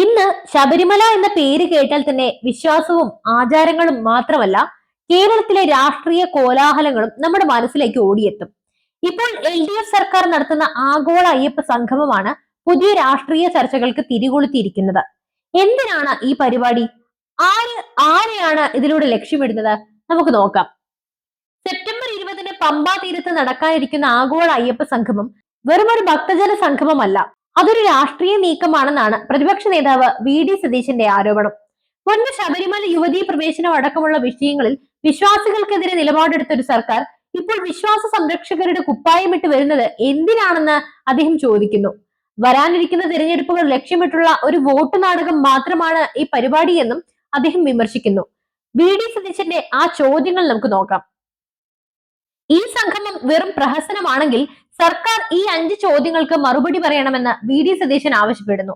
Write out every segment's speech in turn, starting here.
ഇന്ന് ശബരിമല എന്ന പേര് കേട്ടാൽ തന്നെ വിശ്വാസവും ആചാരങ്ങളും മാത്രമല്ല കേരളത്തിലെ രാഷ്ട്രീയ കോലാഹലങ്ങളും നമ്മുടെ മനസ്സിലേക്ക് ഓടിയെത്തും. ഇപ്പോൾ എൽ ഡി എഫ് സർക്കാർ നടത്തുന്ന ആഗോള അയ്യപ്പ സംഗമമാണ് പുതിയ രാഷ്ട്രീയ ചർച്ചകൾക്ക് തിരികൊളുത്തിയിരിക്കുന്നത്. എന്തിനാണ് ഈ പരിപാടി? ആര് ആരെയാണ് ഇതിലൂടെ ലക്ഷ്യമിടുന്നത്? നമുക്ക് നോക്കാം. സെപ്റ്റംബർ ഇരുപതിന് പമ്പാ തീരത്ത് നടക്കാനിരിക്കുന്ന ആഗോള അയ്യപ്പ സംഗമം വെറുമൊരു ഭക്തജന സംഗമമല്ല. അതൊരു രാഷ്ട്രീയ നീക്കമാണെന്നാണ് പ്രതിപക്ഷ നേതാവ് വി ഡി സതീശന്റെ ആരോപണം. മുൻപ് ശബരിമല യുവതീ പ്രവേശനം അടക്കമുള്ള വിഷയങ്ങളിൽ വിശ്വാസികൾക്കെതിരെ നിലപാടെടുത്ത ഒരു സർക്കാർ ഇപ്പോൾ വിശ്വാസ സംരക്ഷകരുടെ കുപ്പായമിട്ട് വരുന്നത് എന്തിനാണെന്ന് അദ്ദേഹം ചോദിക്കുന്നു. വരാനിരിക്കുന്ന തിരഞ്ഞെടുപ്പുകൾ ലക്ഷ്യമിട്ടുള്ള ഒരു വോട്ട് നാടകം മാത്രമാണ് ഈ പരിപാടിയെന്നും അദ്ദേഹം വിമർശിക്കുന്നു. വി ഡി സതീശന്റെ ആ ചോദ്യങ്ങൾ നമുക്ക് നോക്കാം. ഈ സംഗമം വെറും പ്രഹസനമാണെങ്കിൽ സർക്കാർ ഈ അഞ്ച് ചോദ്യങ്ങൾക്ക് മറുപടി പറയണമെന്ന് വി ഡി സതീശൻ ആവശ്യപ്പെടുന്നു.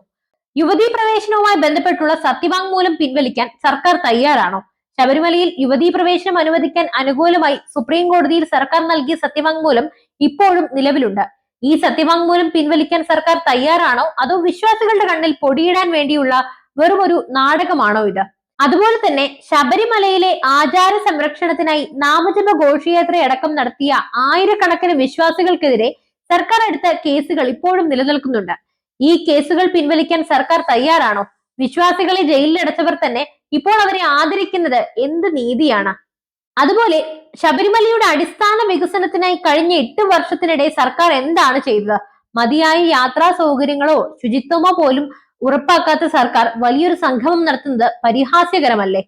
യുവതീ പ്രവേശനവുമായി ബന്ധപ്പെട്ടുള്ള സത്യവാങ്മൂലം പിൻവലിക്കാൻ സർക്കാർ തയ്യാറാണോ? ശബരിമലയിൽ യുവതീ പ്രവേശനം അനുവദിക്കാൻ അനുകൂലമായി സുപ്രീം കോടതിയിൽ സർക്കാർ നൽകിയ സത്യവാങ്മൂലം ഇപ്പോഴും നിലവിലുണ്ട്. ഈ സത്യവാങ്മൂലം പിൻവലിക്കാൻ സർക്കാർ തയ്യാറാണോ? അതോ വിശ്വാസികളുടെ കണ്ണിൽ പൊടിയിടാൻ വേണ്ടിയുള്ള വെറുമൊരു നാടകമാണോ ഇത്? അതുപോലെ തന്നെ ശബരിമലയിലെ ആചാര സംരക്ഷണത്തിനായി നാമജപ ഘോഷയാത്രയടക്കം നടത്തിയ ആയിരക്കണക്കിന് വിശ്വാസികൾക്കെതിരെ സർക്കാർ എടുത്ത കേസുകൾ ഇപ്പോഴും നിലനിൽക്കുന്നുണ്ട്. ഈ കേസുകൾ പിൻവലിക്കാൻ സർക്കാർ തയ്യാറാണോ? വിശ്വാസികളെ ജയിലിലടച്ചവർ തന്നെ ഇപ്പോൾ അവരെ ആദരിക്കുന്നത് എന്ത് നീതിയാണ്? അതുപോലെ ശബരിമലയുടെ അടിസ്ഥാന വികസനത്തിനായി കഴിഞ്ഞ എട്ട് വർഷത്തിനിടെ സർക്കാർ എന്താണ് ചെയ്തത്? മതിയായ യാത്രാ സൗകര്യങ്ങളോ ശുചിത്വമോ പോലും ഉറപ്പാക്കാത്ത സർക്കാർ വലിയൊരു സംഗമം നടത്തുന്നത് പരിഹാസ്യകരമല്ലേ?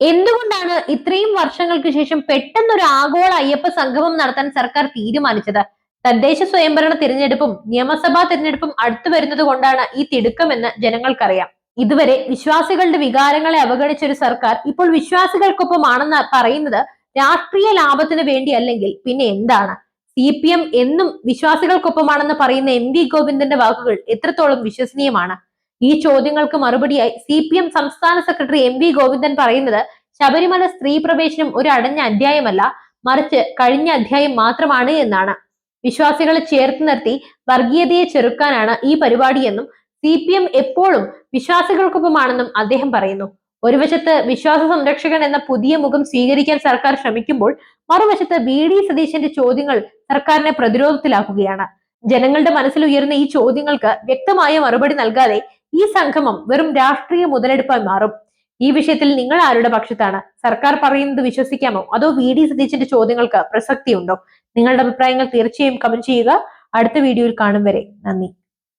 എന്തുകൊണ്ടാണ് ഇത്രയും വർഷങ്ങൾക്ക് ശേഷം പെട്ടെന്നൊരു ആഗോള അയ്യപ്പ സംഗമം നടത്താൻ സർക്കാർ തീരുമാനിച്ചത്? തദ്ദേശ സ്വയംഭരണ തിരഞ്ഞെടുപ്പും നിയമസഭാ തിരഞ്ഞെടുപ്പും അടുത്തു വരുന്നത് കൊണ്ടാണ് ഈ തിടുക്കമെന്ന് ജനങ്ങൾക്കറിയാം. ഇതുവരെ വിശ്വാസികളുടെ വികാരങ്ങളെ അവഗണിച്ച ഒരു സർക്കാർ ഇപ്പോൾ വിശ്വാസികൾക്കൊപ്പമാണെന്ന് പറയുന്നത് രാഷ്ട്രീയ ലാഭത്തിന് വേണ്ടി അല്ലെങ്കിൽ പിന്നെ എന്താണ്? സി പി എം എന്നും വിശ്വാസികൾക്കൊപ്പമാണെന്ന് പറയുന്ന എം വി ഗോവിന്ദന്റെ വാക്കുകൾ എത്രത്തോളം വിശ്വസനീയമാണ്? ഈ ചോദ്യങ്ങൾക്ക് മറുപടിയായി സി പി എം സംസ്ഥാന സെക്രട്ടറി എം വി ഗോവിന്ദൻ പറയുന്നത് ശബരിമല സ്ത്രീ പ്രവേശനം ഒരു അടഞ്ഞ അധ്യായമല്ല മറിച്ച് കഴിഞ്ഞ അധ്യായം മാത്രമാണ് എന്നാണ്. വിശ്വാസികളെ ചേർത്ത് നിർത്തി വർഗീയതയെ ചെറുക്കാനാണ് ഈ പരിപാടിയെന്നും സി പി എം എപ്പോഴും വിശ്വാസികൾക്കൊപ്പമാണെന്നും അദ്ദേഹം പറയുന്നു. ഒരു വശത്ത് വിശ്വാസ സംരക്ഷകൻ എന്ന പുതിയ മുഖം സ്വീകരിക്കാൻ സർക്കാർ ശ്രമിക്കുമ്പോൾ മറുവശത്ത് ബി ഡി സതീശന്റെ ചോദ്യങ്ങൾ സർക്കാരിനെ പ്രതിരോധത്തിലാക്കുകയാണ്. ജനങ്ങളുടെ മനസ്സിൽ ഉയരുന്ന ഈ ചോദ്യങ്ങൾക്ക് വ്യക്തമായ മറുപടി നൽകാതെ ഈ സംഗമം വെറും രാഷ്ട്രീയ മുതലെടുപ്പായി മാറും. ഈ വിഷയത്തിൽ നിങ്ങൾ ആരുടെ പക്ഷത്താണ്? സർക്കാർ പറയുന്നത് വിശ്വസിക്കാമോ? അതോ വി ഡി സതീശന്റെ ചോദ്യങ്ങൾക്ക് പ്രസക്തിയുണ്ടോ? നിങ്ങളുടെ അഭിപ്രായങ്ങൾ തീർച്ചയായും കമന്റ് ചെയ്യുക. അടുത്ത വീഡിയോയിൽ കാണും വരെ. നന്ദി.